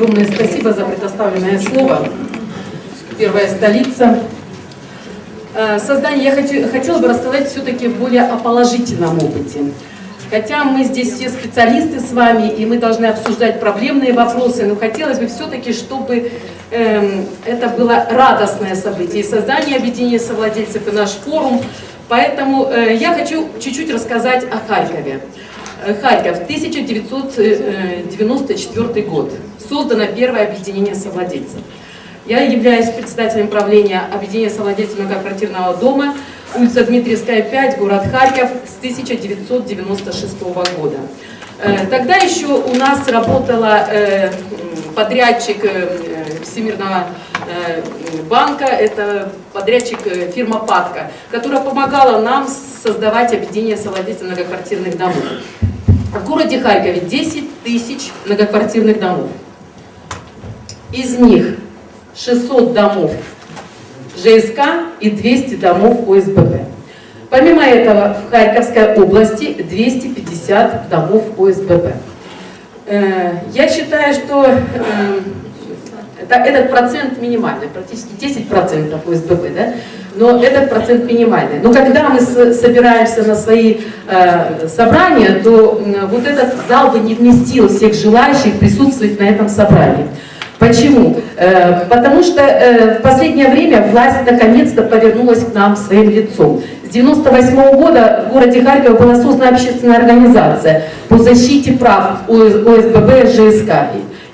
огромное спасибо за предоставленное слово. Первая столица. Э, Создание, я хочу, хотела бы рассказать все-таки более о положительном опыте. Хотя мы здесь все специалисты с вами, и мы должны обсуждать проблемные вопросы, но хотелось бы все-таки, чтобы эм, это было радостное событие, и создание объединения совладельцев, и наш форум. Поэтому э, я хочу чуть-чуть рассказать о Харькове. Э, Харьков, 1994 год. Создано первое объединение совладельцев. Я являюсь председателем правления объединения совладельцев многоквартирного дома, улица Дмитриевская, 5, город Харьков, с 1996 года. Э, Тогда еще у нас работала э, подрядчик э, Всемирного банка, это подрядчик фирма «Падка», которая помогала нам создавать объединение совладельцев многоквартирных домов. В городе Харькове 10 тысяч многоквартирных домов. Из них 600 домов ЖСК и 200 домов ОСББ. Помимо этого, в Харьковской области 250 домов ОСББ. Э, Я считаю, что э, это, этот процент минимальный, практически 10% ОСББ, да? но этот процент минимальный. Но когда мы собираемся на свои э, собрания, то вот этот зал бы не вместил всех желающих присутствовать на этом собрании. Почему? Э, Потому что э, в последнее время власть наконец-то повернулась к нам своим лицом. С 1998 года в городе Харькове была создана общественная организация по защите прав ОСББ ЖСК.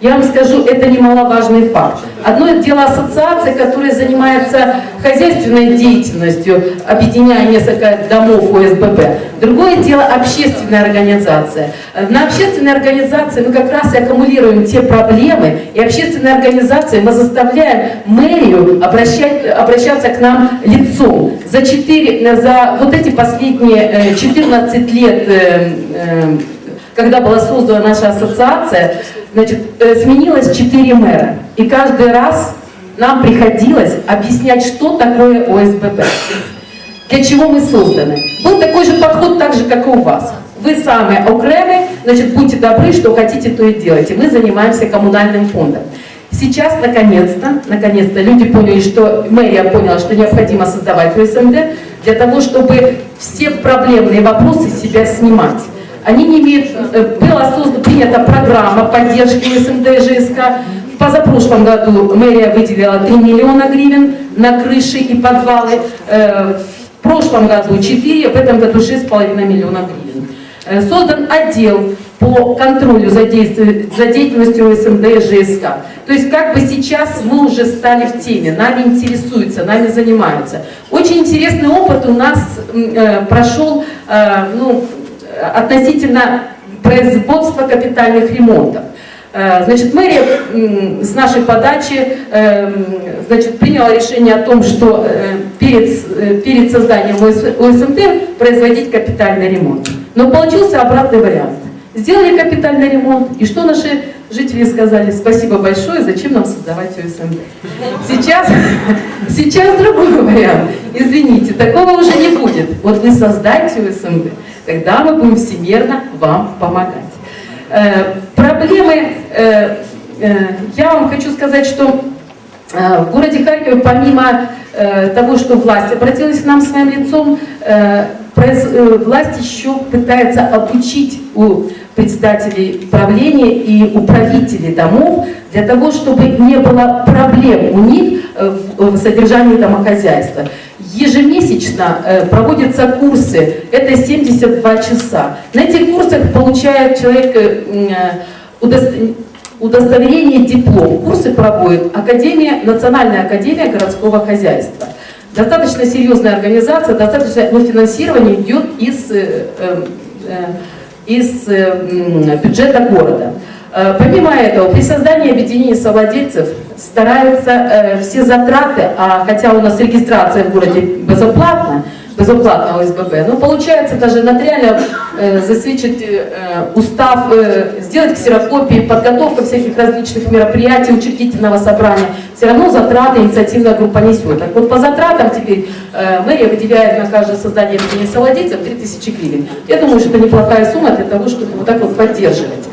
Я вам скажу, это немаловажный факт. Одно дело ассоциация, которая занимается хозяйственной деятельностью, объединяя несколько домов ОСББ. Другое дело общественная организация. Э, На общественной организации мы как раз и аккумулируем те проблемы, и общественной организацией мы заставляем мэрию обращать, обращаться к нам лицом. За, 4, за вот эти последние э, 14 лет э, э, когда была создана наша ассоциация, значит, э, сменилось четыре мэра. И каждый раз нам приходилось объяснять, что такое ОСББ, для чего мы созданы. Был такой же подход, так же, как и у вас. Вы сами окремы, значит, будьте добры, что хотите, то и делайте. Мы занимаемся коммунальным фондом. Сейчас, наконец-то, наконец-то люди поняли, что мэрия поняла, что необходимо создавать ОСМД для того, чтобы все проблемные вопросы себя снимать. Они не имеют, э, была создана, принята программа поддержки СМД и ЖСК. В позапрошлом году мэрия выделила 3 миллиона гривен на крыши и подвалы. Э, В прошлом году 4, в этом году 6,5 миллиона гривен. Э, Создан отдел по контролю за, деятельностью СМД ЖСК. То есть как бы сейчас мы уже стали в теме, нами интересуются, нами занимаются. Очень интересный опыт у нас э, прошел э, ну, относительно производства капитальных ремонтов. Э, Значит, мэрия с нашей подачи э, значит, приняла решение о том, что э, перед, перед созданием ОС- ОСМТ производить капитальный ремонт. Но получился обратный вариант. Сделали капитальный ремонт, и что наши жители сказали? Спасибо большое, зачем нам создавать ОСМТ? Сейчас, сейчас другой вариант. Извините, такого уже не будет. Вот вы создайте ОСМД, тогда мы будем всемерно вам помогать. Э, Проблемы, э, э, я вам хочу сказать, что э, в городе Харькове, помимо э, того, что власть обратилась к нам своим лицом, э, произ- э, власть еще пытается обучить у председателей правления и управителей домов для того, чтобы не было проблем у них э, в содержании домохозяйства. Ежемесячно э, проводятся курсы, это 72 часа. На этих курсах получает человек э, удостоверение диплом. Курсы проводит Академия, Национальная академия городского хозяйства. Достаточно серьезная организация, достаточно, но финансирование идет из, э, э, э, из э, м, бюджета города. Э, Помимо этого, при создании объединения совладельцев стараются э, все затраты, а хотя у нас регистрация в городе безоплатна, безоплатно ОСББ, но получается даже нотариально э, засвідчить э, устав, э, сделать ксерокопии, подготовка всяких различных мероприятий, учредительного собрания, все равно затраты инициативная группа несет. Так вот по затратам теперь мэрия выделяет на каждое создание объединения совладельцев 3000 гривен. Я думаю, что это неплохая сумма для того, чтобы вот так вот поддерживать.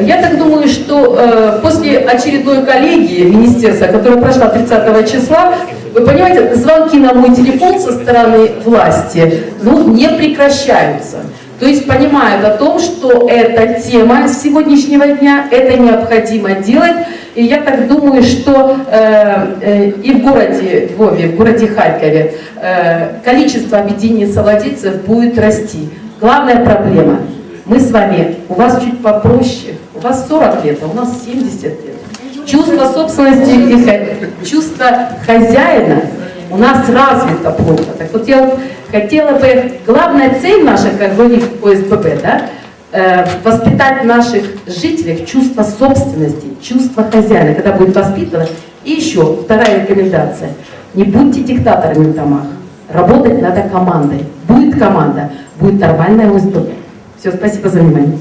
Я так думаю, что после очередной коллегии министерства, которая прошла 30 числа, вы понимаете, звонки на мой телефон со стороны власти ну, не прекращаются. То есть понимают о том, что эта тема сегодняшнего дня, это необходимо делать. И я так думаю, что э, э, и в городе Львове, в городе Харькове э, количество объединений совладельцев будет расти. Главная проблема, мы с вами, у вас чуть попроще, у вас 40 лет, а у нас 70 лет. Чувство собственности и чувство хозяина у нас развито плохо. Так вот я хотела бы, главная цель наша, как говорит ОСББ, да, э, воспитать в наших жителях чувство собственности, чувство хозяина, когда будет воспитано. И еще вторая рекомендация. Не будьте диктаторами в домах. Работать надо командой. Будет команда, будет нормальная ОСББ. Все, спасибо за внимание.